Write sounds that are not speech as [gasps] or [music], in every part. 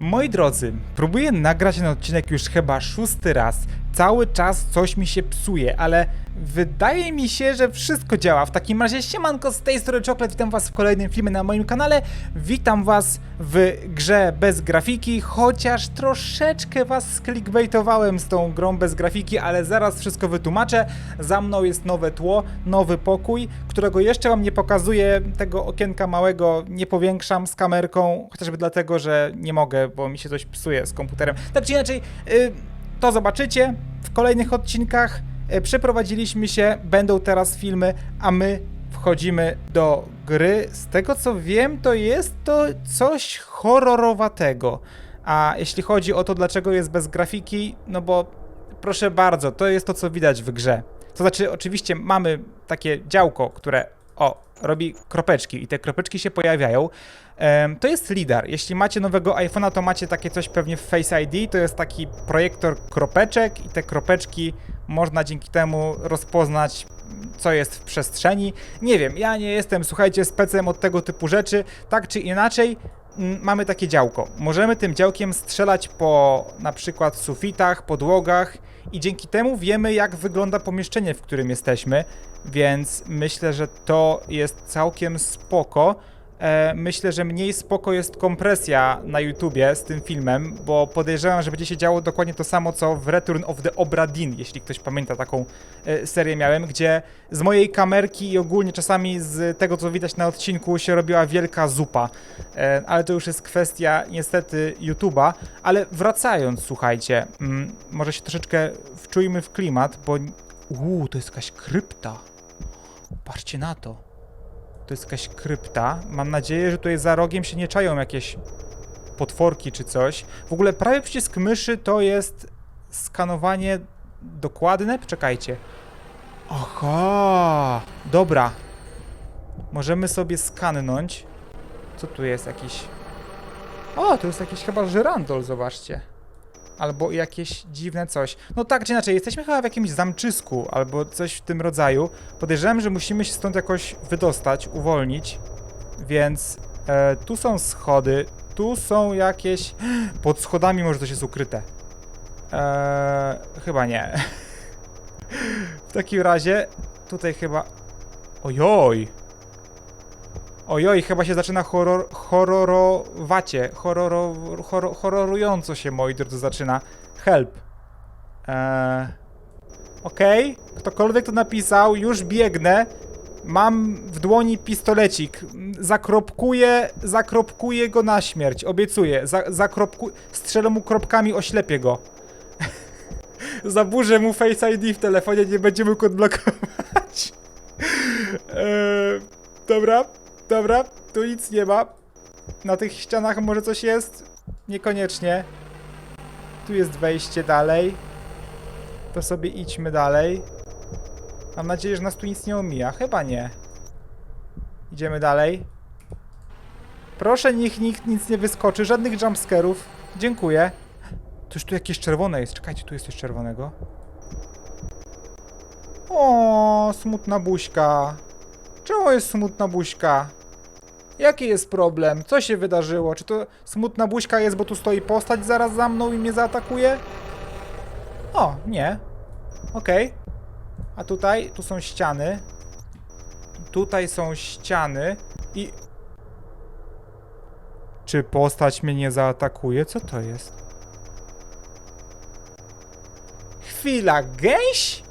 Moi drodzy, próbuję nagrać ten odcinek już chyba szósty raz. Cały czas coś mi się psuje, ale wydaje mi się, że wszystko działa. W takim razie siemanko z tej strony Chocolate, witam was w kolejnym filmie na moim kanale. Witam was w grze bez grafiki, chociaż troszeczkę was clickbaitowałem z tą grą bez grafiki, ale zaraz wszystko wytłumaczę. Za mną jest nowe tło, nowy pokój, którego jeszcze wam nie pokazuję, tego okienka małego nie powiększam z kamerką, chociażby dlatego, że nie mogę, bo mi się coś psuje z komputerem. Tak czy inaczej, y, to zobaczycie w kolejnych odcinkach. Y, Przeprowadziliśmy się, będą teraz filmy, a my wchodzimy do gry. Z tego co wiem, to jest to coś horrorowatego. A jeśli chodzi o to, dlaczego jest bez grafiki, no bo proszę bardzo, to jest to, co widać w grze. To znaczy, oczywiście mamy takie działko, które o, robi kropeczki i te kropeczki się pojawiają. To jest LIDAR. Jeśli macie nowego iPhone'a, to macie takie coś pewnie w Face ID. To jest taki projektor kropeczek i te kropeczki można dzięki temu rozpoznać, co jest w przestrzeni. Nie wiem, ja nie jestem, słuchajcie, specem od tego typu rzeczy. Tak czy inaczej, mm, mamy takie działko. Możemy tym działkiem strzelać po na przykład sufitach, podłogach i dzięki temu wiemy, jak wygląda pomieszczenie, w którym jesteśmy, więc myślę, że to jest całkiem spoko. E, myślę, że mniej spoko jest kompresja na YouTubie z tym filmem, bo podejrzewam, że będzie się działo dokładnie to samo, co w Return of the Obra Dinn, jeśli ktoś pamięta taką e, serię miałem, gdzie z mojej kamerki i ogólnie czasami z tego, co widać na odcinku, się robiła wielka zupa. E, ale to już jest kwestia niestety YouTube'a. Ale wracając, słuchajcie, mm, może się troszeczkę wczujmy w klimat, bo... Uuu, to jest jakaś krypta. Patrzcie na to. To jest jakaś krypta. Mam nadzieję, że tutaj za rogiem się nie czają jakieś potworki czy coś. W ogóle prawy przycisk myszy to jest skanowanie dokładne? Czekajcie. Aha! Dobra. Możemy sobie skannąć. Co tu jest jakiś... O, to jest jakiś chyba żyrandol, zobaczcie. Albo jakieś dziwne coś. No tak czy inaczej, jesteśmy chyba w jakimś zamczysku, albo coś w tym rodzaju. Podejrzewam, że musimy się stąd jakoś wydostać, uwolnić. Więc e, tu są schody, tu są jakieś... [gasps] Pod schodami może coś jest ukryte. Eee, chyba nie. [laughs] w takim razie, tutaj chyba... Ojoj! Ojoj, chyba się zaczyna horror, horrorowacie, horroro, horror, horrorująco się, moi drodzy, zaczyna. Help. Eee, Okej, ktokolwiek to napisał, już biegnę. Mam w dłoni pistolecik. Zakropkuję, zakropkuję go na śmierć, obiecuję. Za, zakropku, strzelę mu kropkami, oślepię go. [laughs] Zaburzę mu Face ID w telefonie, nie będzie mógł odblokować. [laughs] Eee, dobra, dobra, tu nic nie ma. Na tych ścianach może coś jest? Niekoniecznie. Tu jest wejście dalej. To sobie idźmy dalej. Mam nadzieję, że nas tu nic nie omija. Chyba nie. Idziemy dalej. Proszę, niech nikt nic nie wyskoczy. Żadnych jumpscarów. Dziękuję. Toż tu jakieś czerwone jest. Czekajcie, tu jest coś czerwonego. O, smutna buźka. Czemu jest smutna buźka? Jaki jest problem? Co się wydarzyło? Czy to smutna buźka jest, bo tu stoi postać zaraz za mną i mnie zaatakuje? O, nie. Okej. A tutaj? Tu są ściany. Tutaj są ściany i... Czy postać mnie nie zaatakuje? Co to jest? Chwila, gęś?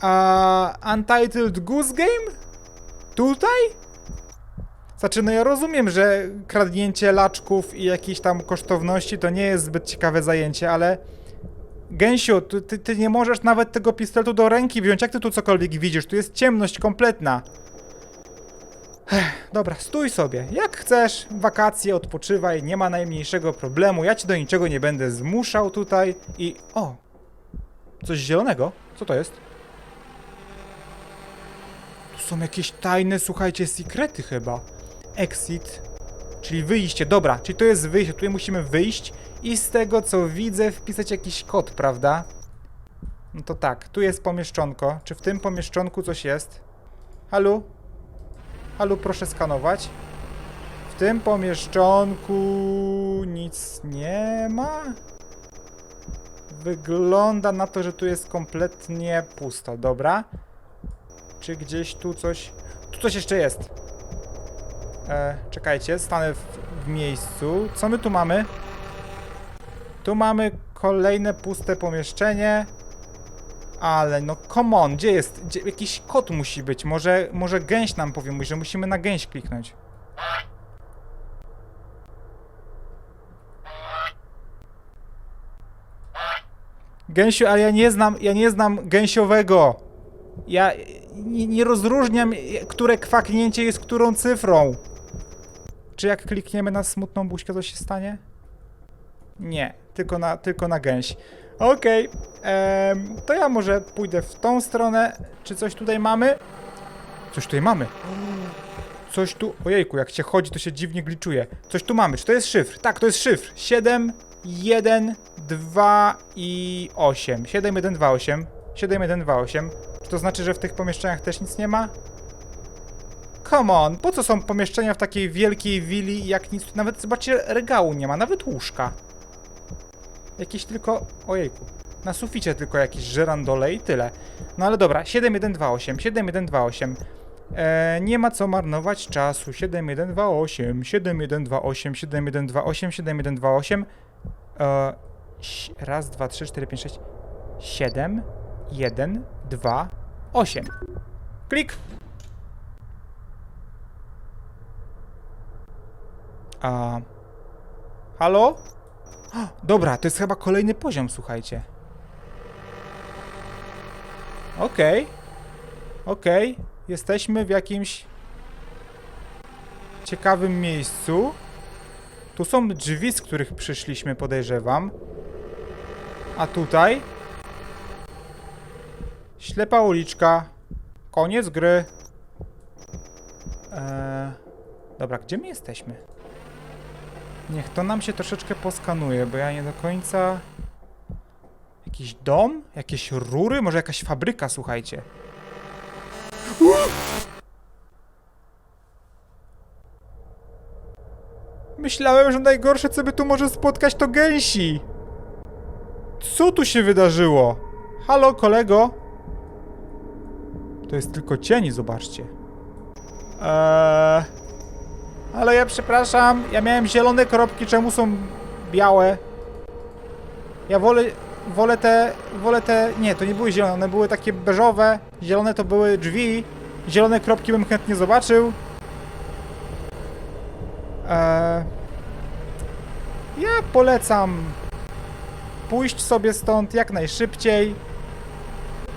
A Untitled Goose Game? Tutaj? Znaczy, no ja rozumiem, że kradnięcie laczków i jakichś tam kosztowności to nie jest zbyt ciekawe zajęcie, ale... Gęsiu, ty, ty, nie możesz nawet tego pistoletu do ręki wziąć. Jak ty tu cokolwiek widzisz? Tu jest ciemność kompletna. Ech, dobra, stój sobie. Jak chcesz, wakacje, odpoczywaj, nie ma najmniejszego problemu. Ja cię do niczego nie będę zmuszał tutaj i... O! Coś zielonego? Co to jest? Tu są jakieś tajne, słuchajcie, sekrety chyba. Exit, czyli wyjście. Dobra, czyli to jest wyjście. Tutaj musimy wyjść i z tego co widzę wpisać jakiś kod, prawda? No to tak, tu jest pomieszczonko. Czy w tym pomieszczonku coś jest? Halu? Halu, proszę skanować. W tym pomieszczonku nic nie ma? Wygląda na to, że tu jest kompletnie pusto, dobra. Czy gdzieś tu coś... Tu coś jeszcze jest. E, czekajcie, stanę w, w miejscu. Co my tu mamy? Tu mamy kolejne puste pomieszczenie. Ale no come on, gdzie jest? Gdzie, jakiś kod musi być. Może, może gęś nam powie, że musimy na gęś kliknąć. Gęsiu, ale ja nie znam, ja nie znam gęsiowego. Ja nie, nie rozróżniam, które kwaknięcie jest którą cyfrą. Czy jak klikniemy na smutną buźkę, to się stanie? Nie, tylko na, tylko na gęś. Okej, em, to ja może pójdę w tą stronę. Czy coś tutaj mamy? Coś tutaj mamy. Coś tu... Ojejku, jak się chodzi, to się dziwnie gliczuje. Coś tu mamy. Czy to jest szyfr? Tak, to jest szyfr. 7, 1, 2 i 8. 7, 1, 2, 8. 7, 1, 2, 8. Czy to znaczy, że w tych pomieszczeniach też nic nie ma? Come on, po co są pomieszczenia w takiej wielkiej willi, jak nic... Nawet, zobaczcie, regału nie ma, nawet łóżka. Jakieś tylko... Ojejku. Na suficie tylko jakieś żerandole i tyle. No ale dobra, 7128, 7128. Eee, nie ma co marnować czasu. 7128, 7128, 7128, 7128. Eee, raz, dwa, trzy, cztery, pięć, sześć. 7, 1, 2, 8. Klik. A... Halo? Dobra, to jest chyba kolejny poziom, słuchajcie. Okej. Okej. Jesteśmy w jakimś ciekawym miejscu. Tu są drzwi, z których przyszliśmy, podejrzewam. A tutaj? Ślepa uliczka. Koniec gry. Eee, dobra, gdzie my jesteśmy? Niech to nam się troszeczkę poskanuje, bo ja nie do końca... Jakiś dom? Jakieś rury? Może jakaś fabryka, słuchajcie. Myślałem, że najgorsze, co by tu może spotkać, to gęsi. Co tu się wydarzyło? Halo, kolego? To jest tylko cień, zobaczcie. Eee... Ale ja przepraszam, ja miałem zielone kropki, czemu są białe? Ja wolę, wolę te, wolę te, nie, to nie były zielone, one były takie beżowe, zielone to były drzwi, zielone kropki bym chętnie zobaczył. Eee, ja polecam pójść sobie stąd jak najszybciej,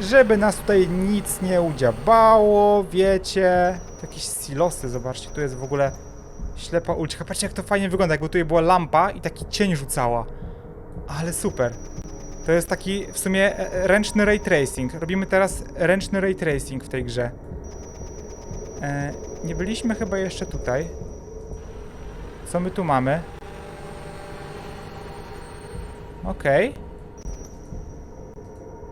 żeby nas tutaj nic nie udziabało, wiecie. Jakieś silosy, zobaczcie, tu jest w ogóle ślepa uliczka. Patrzcie jak to fajnie wygląda, jakby tutaj była lampa i taki cień rzucała. Ale super. To jest taki w sumie e, ręczny ray tracing. Robimy teraz ręczny ray tracing w tej grze. E, nie byliśmy chyba jeszcze tutaj. Co my tu mamy? Okej.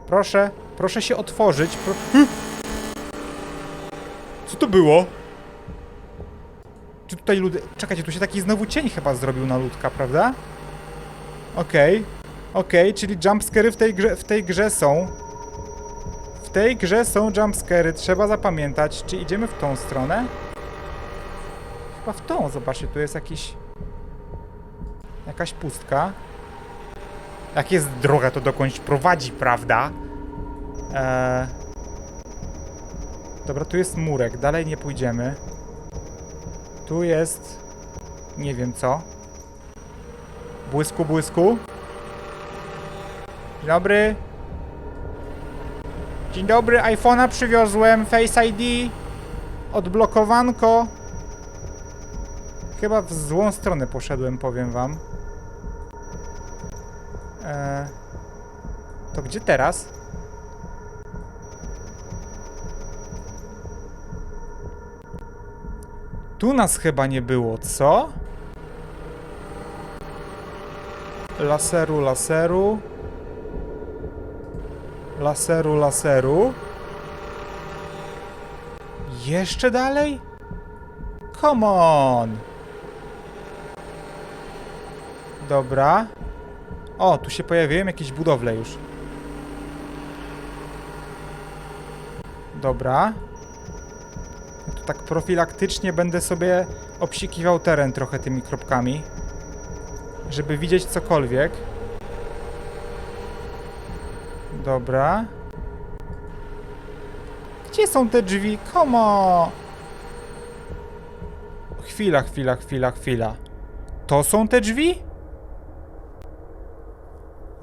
Proszę, proszę się otworzyć. Pro... Hy! Co to było? Czy tutaj ludy... Czekajcie, tu się taki znowu cień chyba zrobił na ludka, prawda? Okej. Okej, czyli jumpscary w tej, grze, w tej grze są. W tej grze są jumpscary, trzeba zapamiętać. Czy idziemy w tą stronę? Chyba w tą, zobaczcie, tu jest jakiś... Jakaś pustka. Jak jest droga, to dokądś prowadzi, prawda? Eee... Dobra, tu jest murek, dalej nie pójdziemy. Tu jest... Nie wiem co. Błysku, błysku. Dzień dobry. Dzień dobry, iPhone'a przywiozłem, Face ID. Odblokowanko. Chyba w złą stronę poszedłem, powiem wam. Eee, to gdzie teraz? Tu nas chyba nie było, co? Laseru, laseru. Laseru, laseru. Jeszcze dalej? Come on! Dobra. O, tu się pojawiły jakieś budowle już. Dobra. Tak profilaktycznie będę sobie obsikiwał teren trochę tymi kropkami. Żeby widzieć cokolwiek. Dobra. Gdzie są te drzwi? Komo! Chwila, chwila, chwila, chwila. To są te drzwi?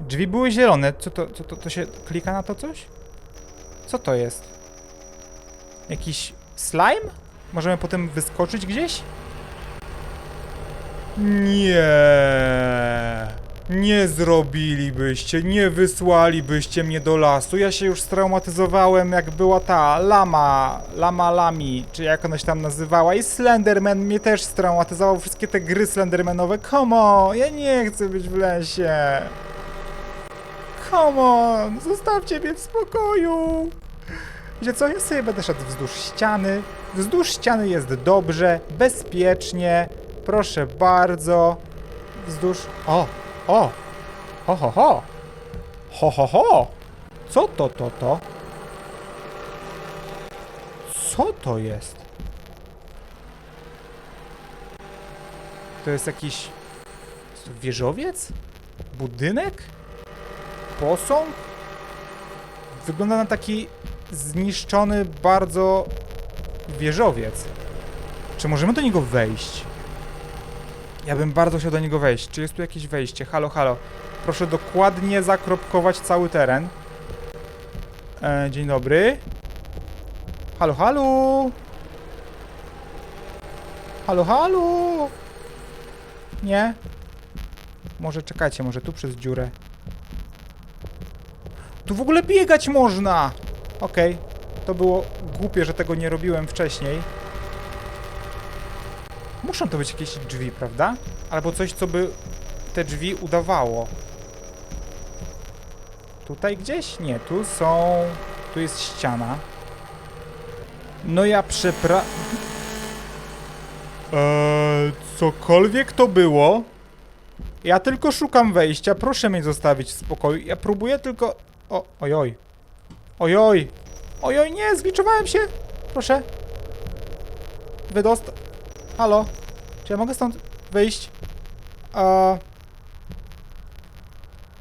Drzwi były zielone. Co to, co to, to się klika na to coś? Co to jest? Jakiś slime? Możemy potem wyskoczyć gdzieś? Nie. Nie zrobilibyście, nie wysłalibyście mnie do lasu. Ja się już straumatyzowałem, jak była ta lama, lama lami, czy jak ona się tam nazywała. I Slenderman mnie też straumatyzował. Wszystkie te gry Slendermanowe. Come on, ja nie chcę być w lesie. Come on, zostawcie mnie w spokoju. Wiecie co, ja sobie będę szedł wzdłuż ściany. Wzdłuż ściany jest dobrze, bezpiecznie. Proszę bardzo. Wzdłuż... O, o, ho, ho, ho. Ho, ho, ho. Co to, to, to? Co to jest? To jest jakiś... Wieżowiec? Budynek? Posąg? Wygląda na taki zniszczony bardzo wieżowiec. Czy możemy do niego wejść? Ja bym bardzo chciał do niego wejść. Czy jest tu jakieś wejście? Halo, halo. Proszę dokładnie zakropkować cały teren. E, dzień dobry. Halo, halo. Halo, halo. Nie? Może czekajcie, może tu przez dziurę. Tu w ogóle biegać można! Okej, to było głupie, że tego nie robiłem wcześniej. Muszą to być jakieś drzwi, prawda? Albo coś, co by te drzwi udawało. Tutaj gdzieś? Nie, tu są... Tu jest ściana. No ja przepra... Eee, cokolwiek to było. Ja tylko szukam wejścia, proszę mnie zostawić w spokoju. Ja próbuję tylko... O, ojoj. Ojoj. Ojoj, nie, zgliczowałem się. Proszę. Wydosta... Halo? Czy ja mogę stąd wyjść? A...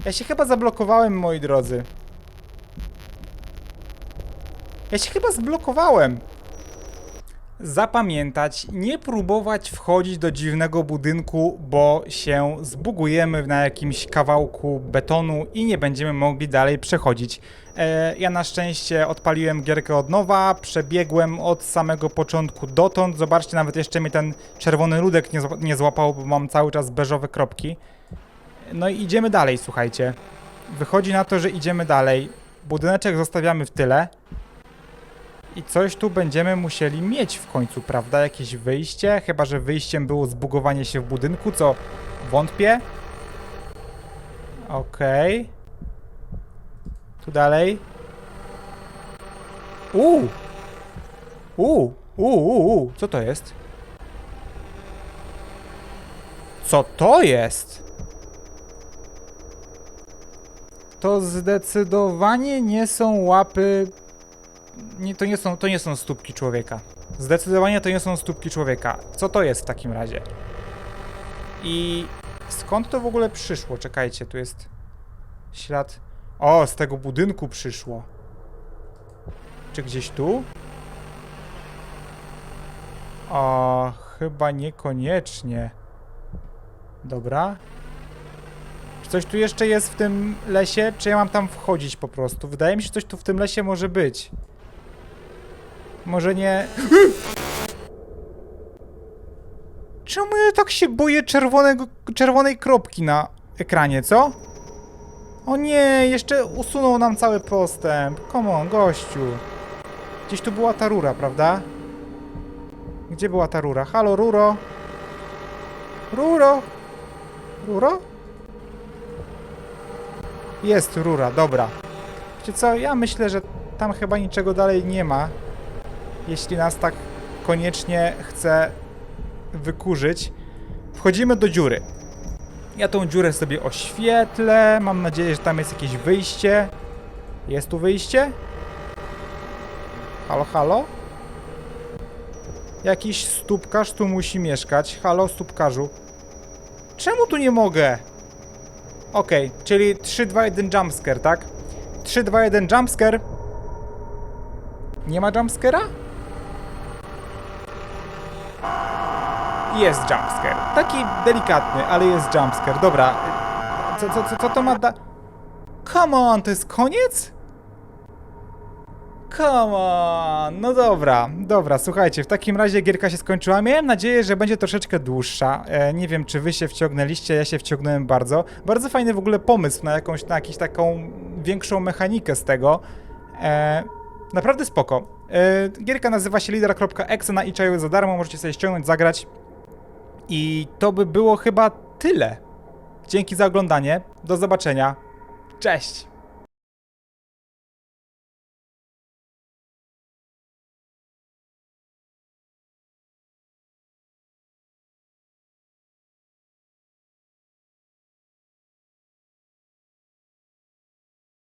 Ja się chyba zablokowałem, moi drodzy. Ja się chyba zblokowałem. Zapamiętać, nie próbować wchodzić do dziwnego budynku, bo się zbugujemy na jakimś kawałku betonu i nie będziemy mogli dalej przechodzić. E, ja na szczęście odpaliłem gierkę od nowa, przebiegłem od samego początku dotąd. Zobaczcie, nawet jeszcze mi ten czerwony ludek nie, nie złapał, bo mam cały czas beżowe kropki. No i idziemy dalej, słuchajcie. Wychodzi na to, że idziemy dalej. Budyneczek zostawiamy w tyle. I coś tu będziemy musieli mieć w końcu, prawda? Jakieś wyjście? Chyba, że wyjściem było zbugowanie się w budynku, co wątpię. Okej. Tu dalej. Uuu! Uuu! Uuu, uu, uu. Co to jest? Co to jest? To zdecydowanie nie są łapy nie, to, nie są, to nie są stópki człowieka. Zdecydowanie to nie są stópki człowieka. Co to jest w takim razie? I skąd to w ogóle przyszło? Czekajcie, tu jest ślad. O, z tego budynku przyszło. Czy gdzieś tu? O, chyba niekoniecznie. Dobra. Czy coś tu jeszcze jest w tym lesie? Czy ja mam tam wchodzić po prostu? Wydaje mi się, że coś tu w tym lesie może być. Może nie. Czemu ja tak się boję czerwonego, czerwonej kropki na ekranie, co? O nie, jeszcze usunął nam cały postęp. Come on, gościu. Gdzieś tu była ta rura, prawda? Gdzie była ta rura? Halo, ruro? Ruro? Ruro? Jest rura, dobra. Wiecie co, ja myślę, że tam chyba niczego dalej nie ma. Jeśli nas tak koniecznie chce wykurzyć. Wchodzimy do dziury. Ja tą dziurę sobie oświetlę. Mam nadzieję, że tam jest jakieś wyjście. Jest tu wyjście? Halo, halo? Jakiś stópkarz tu musi mieszkać. Halo, stópkarzu. Czemu tu nie mogę? Okej, czyli 3, 2, 1 jumpscare, tak? 3, 2, 1 jumpscare. Nie ma jumpscare'a? Jest jumpscare. Taki delikatny, ale jest jumpscare. Dobra. Co, co, co, co to ma da... Come on, to jest koniec? Come on, no dobra, dobra, słuchajcie, w takim razie gierka się skończyła. Miałem nadzieję, że będzie troszeczkę dłuższa. E, nie wiem, czy wy się wciągnęliście, ja się wciągnąłem bardzo. Bardzo fajny w ogóle pomysł na jakąś, na jakąś taką większą mechanikę z tego. E, naprawdę spoko. E, gierka nazywa się lider.exe na iChaju za darmo, możecie sobie ściągnąć, zagrać. I to by było chyba tyle. Dzięki za oglądanie, do zobaczenia, cześć!